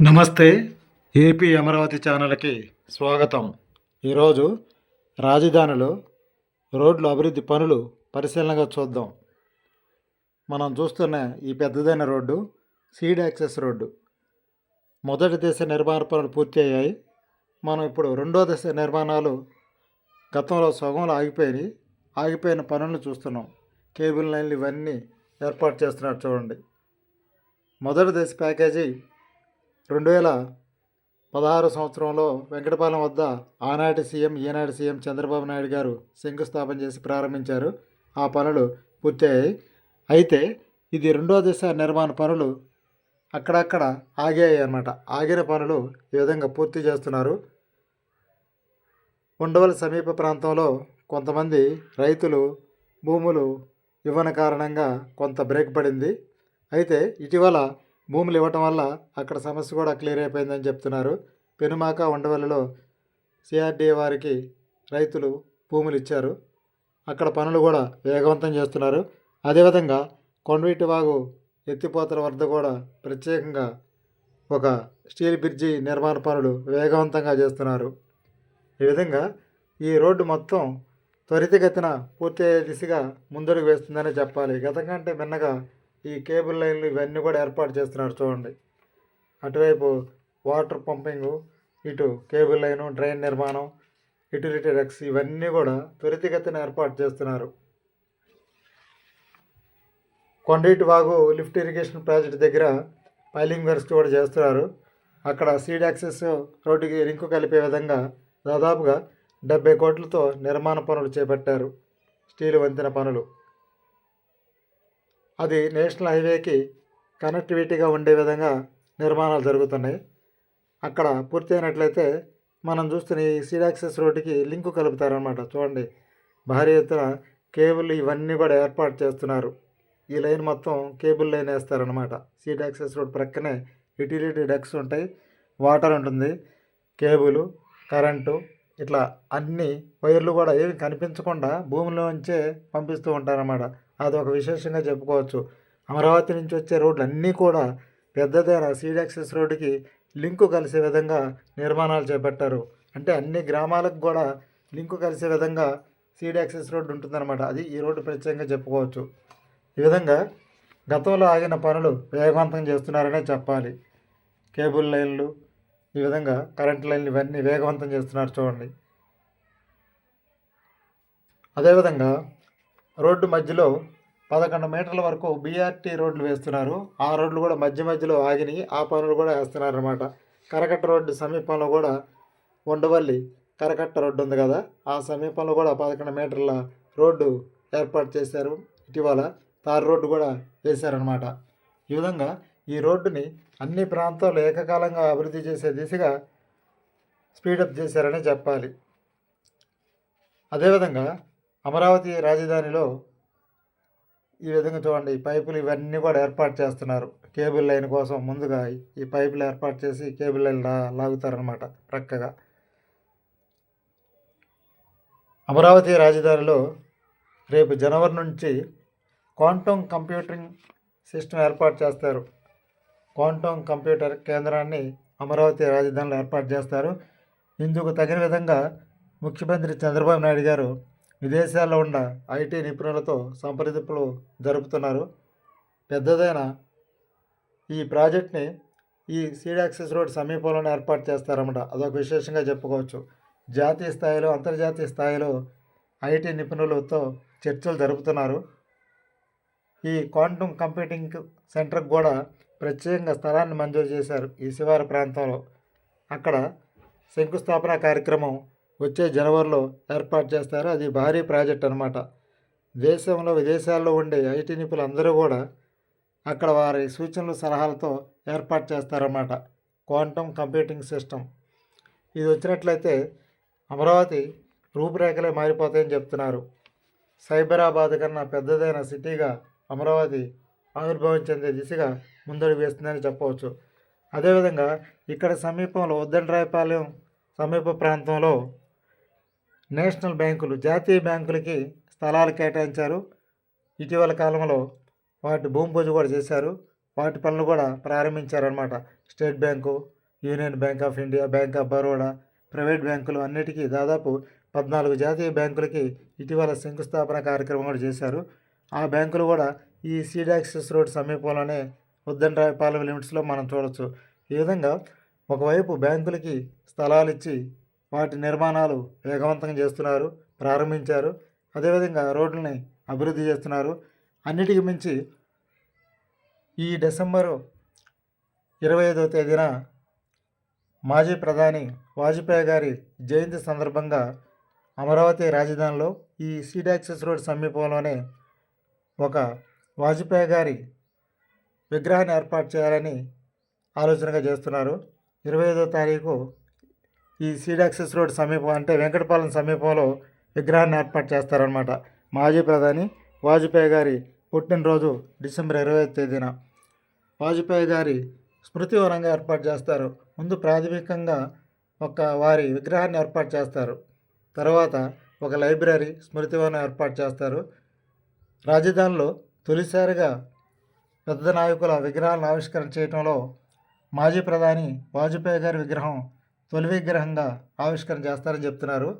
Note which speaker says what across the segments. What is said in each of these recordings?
Speaker 1: నమస్తే ఏపీ అమరావతి ఛానల్కి స్వాగతం. ఈరోజు రాజధానిలో రోడ్లు అభివృద్ధి పనులు పరిశీలనగా చూద్దాం. మనం చూస్తున్న ఈ పెద్దదైన రోడ్డు సీడ్ యాక్సెస్ రోడ్డు. మొదటి దశ నిర్మాణ పనులు పూర్తి అయ్యాయి. మనం ఇప్పుడు రెండో దశ నిర్మాణాలు గతంలో సగంలో ఆగిపోయినాయి. ఆగిపోయిన పనులను చూస్తున్నాం. కేబుల్ లైన్లు ఇవన్నీ ఏర్పాటు చేస్తున్నారు చూడండి. మొదటి దశ ప్యాకేజీ రెండు వేల పదహారు సంవత్సరంలో వెంకటపాలెం వద్ద ఆనాటి సీఎం ఈనాటి సీఎం చంద్రబాబు నాయుడు గారు శంకుస్థాపన చేసి ప్రారంభించారు. ఆ పనులు పూర్తయ్యాయి. అయితే ఇది రెండో దశ నిర్మాణ పనులు అక్కడక్కడ ఆగాయి అన్నమాట. ఆగిన పనులు ఈ విధంగా పూర్తి చేస్తున్నారు. ఉండవల సమీప ప్రాంతంలో కొంతమంది రైతులు భూములు ఇవ్వని కారణంగా కొంత బ్రేక్ పడింది. అయితే ఇటీవల భూములు ఇవ్వటం వల్ల అక్కడ సమస్య కూడా క్లియర్ అయిపోయిందని చెప్తున్నారు. పెనుమాక ఉండవల్లిలో సిఆర్డీఏ వారికి రైతులు భూములు ఇచ్చారు. అక్కడ పనులు కూడా వేగవంతం చేస్తున్నారు. అదేవిధంగా కొండవీటివాగు ఎత్తిపోతల వద్ద కూడా ప్రత్యేకంగా ఒక స్టీల్ బ్రిడ్జి నిర్మాణ పనులు వేగవంతంగా చేస్తున్నారు. ఈ విధంగా ఈ రోడ్డు మొత్తం త్వరితగతిన పూర్తయ్యే దిశగా ముందడుగు వేస్తుందనే చెప్పాలి. గతం కంటే మిన్నగా ఈ కేబుల్ లైన్లు ఇవన్నీ కూడా ఏర్పాటు చేస్తున్నారు చూడండి. అటువైపు వాటర్ పంపింగ్ ఇటు కేబుల్ లైను డ్రైన్ నిర్మాణం యుటిలిటీ రెక్స్ ఇవన్నీ కూడా త్వరితగతిన ఏర్పాటు చేస్తున్నారు. Kondaveeti Vagu lift irrigation project దగ్గర పైలింగ్ వర్క్స్ కూడా చేస్తున్నారు. అక్కడ సీడ్ యాక్సెస్ రోడ్డుకి రింకు కలిపే విధంగా దాదాపుగా డెబ్బై కోట్లతో నిర్మాణ పనులు చేపట్టారు. స్టీల్ వంతెన పనులు. అది నేషనల్ హైవేకి కనెక్టివిటీగా ఉండే విధంగా నిర్మాణాలు జరుగుతున్నాయి. అక్కడ పూర్తయినట్లయితే మనం చూస్తున్న ఈ సీడాక్సెస్ రోడ్డుకి లింకు కలుపుతారనమాట చూడండి భారీ ఎత్తున కేబుల్ ఇవన్నీ కూడా ఏర్పాటు చేస్తున్నారు. ఈ లైన్ మొత్తం కేబుల్ లైన్ వేస్తారనమాట సీడ్ యాక్సెస్ రోడ్ ప్రక్కనే యూటిలిటీ డెక్స్ ఉంటాయి వాటర్ ఉంటుంది కేబుల్ కరెంటు ఇట్లా అన్ని వైర్లు కూడా ఏమి కనిపించకుండా భూమిలోంచే పంపిస్తూ ఉంటారన్నమాట. అది ఒక విశేషంగా చెప్పుకోవచ్చు. అమరావతి నుంచి వచ్చే రోడ్లు అన్నీ కూడా పెద్దదైన సీడాక్సెస్ రోడ్డుకి లింకు కలిసే విధంగా నిర్మాణాలు చేపట్టారు. అంటే అన్ని గ్రామాలకు కూడా లింకు కలిసే విధంగా సీడ్ యాక్సెస్ రోడ్డు ఉంటుందన్నమాట. అది ఈ రోడ్డు ప్రత్యేకంగా చెప్పుకోవచ్చు. ఈ విధంగా గతంలో ఆగిన పనులు వేగవంతం చేస్తున్నారనే చెప్పాలి. కేబుల్ లైన్లు ఈ విధంగా కరెంట్ లైన్లు ఇవన్నీ వేగవంతం చేస్తున్నారు చూడండి. అదేవిధంగా రోడ్డు మధ్యలో పదకొండు మీటర్ల వరకు బీఆర్టీ రోడ్లు వేస్తున్నారు. ఆ రోడ్లు కూడా మధ్య మధ్యలో ఆగినాయి. ఆ పనులు కూడా వేస్తున్నారు అనమాట కరకట్ట రోడ్డు సమీపంలో కూడా ఉండవల్లి కరకట్ట రోడ్డు ఉంది కదా. ఆ సమీపంలో కూడా పదకొండు మీటర్ల రోడ్డు ఏర్పాటు చేశారు. ఇటీవల తార్ రోడ్డు కూడా వేశారనమాట ఈ విధంగా ఈ రోడ్డుని అన్ని ప్రాంతాల్లో ఏకకాలంగా అభివృద్ధి చేసే దిశగా స్పీడప్ చేశారని చెప్పాలి. అదేవిధంగా అమరావతి రాజధానిలో ఈ విధంగా చూడండి పైపులు ఇవన్నీ కూడా ఏర్పాటు చేస్తున్నారు. కేబుల్ లైన్ కోసం ముందుగా ఈ పైపులు ఏర్పాటు చేసి కేబుల్ లైన్ లా లాగుతారనమాట ప్రక్కగా. అమరావతి రాజధానిలో రేపు జనవరి నుంచి క్వాంటమ్ కంప్యూటింగ్ సిస్టమ్ ఏర్పాటు చేస్తారు. క్వాంటమ్ కంప్యూటర్ కేంద్రాన్ని అమరావతి రాజధానిలో ఏర్పాటు చేస్తారు. ఇందుకు తగిన విధంగా ముఖ్యమంత్రి చంద్రబాబు నాయుడు గారు విదేశాల్లో ఉన్న ఐటీ నిపుణులతో సంప్రదింపులు జరుపుతున్నారు. పెద్దదైన ఈ ప్రాజెక్ట్ని ఈ సీడ్ యాక్సెస్ రోడ్ సమీపంలోనే ఏర్పాటు చేస్తారన్నమాట. అదొక విశేషంగా చెప్పుకోవచ్చు. జాతీయ స్థాయిలో అంతర్జాతీయ స్థాయిలో ఐటీ నిపుణులతో చర్చలు జరుపుతున్నారు. ఈ క్వాంటమ్ కంప్యూటింగ్ సెంటర్కి కూడా ప్రత్యేకంగా స్థలాన్ని మంజూరు చేశారు ఈ శివారు ప్రాంతంలో. అక్కడ శంకుస్థాపన కార్యక్రమం వచ్చే జనవరిలో ఏర్పాటు చేస్తారు. అది భారీ ప్రాజెక్ట్ అనమాట దేశంలో విదేశాల్లో ఉండే ఐటీ నిపుణులు అందరూ కూడా అక్కడ వారి సూచనలు సలహాలతో ఏర్పాటు చేస్తారన్నమాట. Quantum computing system. ఇది వచ్చినట్లయితే అమరావతి రూపురేఖలే మారిపోతాయని చెప్తున్నారు. సైబరాబాద్ కన్నా పెద్దదైన సిటీగా అమరావతి ఆవిర్భావం చెందే దిశగా ముందడుగు వేస్తుందని చెప్పవచ్చు. అదేవిధంగా ఇక్కడ సమీపంలో ఉద్దండరాయపాలెం సమీప ప్రాంతంలో నేషనల్ బ్యాంకులు జాతీయ బ్యాంకులకి స్థలాలు కేటాయించారు. ఇటీవల కాలంలో వాటి భూమి పూజ కూడా చేశారు. వాటి పనులు కూడా ప్రారంభించారనమాట state bank union bank of India bank of Baroda private బ్యాంకులు అన్నిటికీ దాదాపు పద్నాలుగు జాతీయ బ్యాంకులకి ఇటీవల శంకుస్థాపన కార్యక్రమం కూడా చేశారు. ఆ బ్యాంకులు కూడా ఈ సీడాక్సెస్ రోడ్ సమీపంలోనే ఉద్దండ్రాయపాలెం లిమిట్స్లో మనం చూడొచ్చు. ఈ విధంగా ఒకవైపు బ్యాంకులకి స్థలాలు ఇచ్చి వాటి నిర్మాణాలు వేగవంతంగా చేస్తున్నారు ప్రారంభించారు. అదేవిధంగా రోడ్లని అభివృద్ధి చేస్తున్నారు. అన్నిటికి మించి ఈ డిసెంబరు ఇరవై ఐదవ తేదీన మాజీ ప్రధాని వాజ్పేయి గారి జయంతి సందర్భంగా అమరావతి రాజధానిలో ఈ సీడాక్సెస్ రోడ్ సమీపంలోనే ఒక వాజ్పేయి గారి విగ్రహాన్ని ఏర్పాటు చేయాలని ఆలోచనగా చేస్తున్నారు. ఇరవై ఐదో తారీఖు ఈ సీడాక్సెస్ రోడ్ సమీపం అంటే వెంకటపాలెం సమీపంలో విగ్రహాన్ని ఏర్పాటు చేస్తారనమాట మాజీ ప్రధాని వాజ్పేయి గారి పుట్టినరోజు డిసెంబర్ ఇరవై తేదీన వాజ్పేయి గారి స్మృతి వనంగా ఏర్పాటు చేస్తారు. ముందు ప్రాథమికంగా ఒక వారి విగ్రహాన్ని ఏర్పాటు చేస్తారు. తర్వాత ఒక లైబ్రరీ స్మృతి వనం ఏర్పాటు చేస్తారు. రాజధానిలో తొలిసారిగా పెద్ద నాయకుల విగ్రహాలను ఆవిష్కరణ చేయడంలో మాజీ ప్రధాని వాజ్పేయి గారి విగ్రహం తొలి విగ్రహంగా ఆవిష్కరణ చేస్తారని చెప్తున్నారు.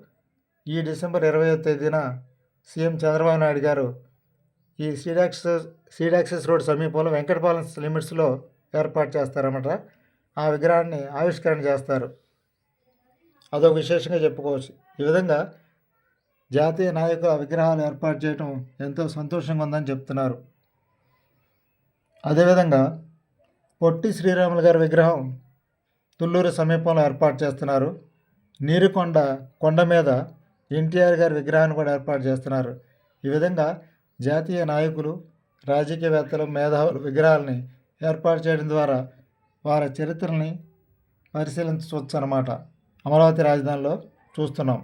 Speaker 1: ఈ డిసెంబర్ ఇరవై తేదీన సీఎం చంద్రబాబు నాయుడు గారు ఈ సీడాక్సెస్ సీడాక్సెస్ రోడ్ సమీపంలో వెంకటపాలెం లిమిట్స్లో ఏర్పాటు చేస్తారన్నమాట. ఆ విగ్రహాన్ని ఆవిష్కరణ చేస్తారు. అదొక విశేషంగా చెప్పుకోవచ్చు. ఈ విధంగా జాతీయ నాయకుల విగ్రహాలు ఏర్పాటు చేయడం ఎంతో సంతోషంగా ఉందని చెప్తున్నారు. అదేవిధంగా పొట్టి శ్రీరాములు గారి విగ్రహం తుళ్ళూరు సమీపంలో ఏర్పాటు చేస్తున్నారు. నీరుకొండ కొండ మీద ఎన్టీఆర్ గారి విగ్రహాన్ని కూడా ఏర్పాటు చేస్తున్నారు. ఈ విధంగా జాతీయ నాయకులు రాజకీయవేత్తలు మేధావులు విగ్రహాలని ఏర్పాటు చేయడం ద్వారా వారి చరిత్రని పరిశీలించవచ్చు అన్నమాట అమరావతి రాజధానిలో చూస్తున్నాం.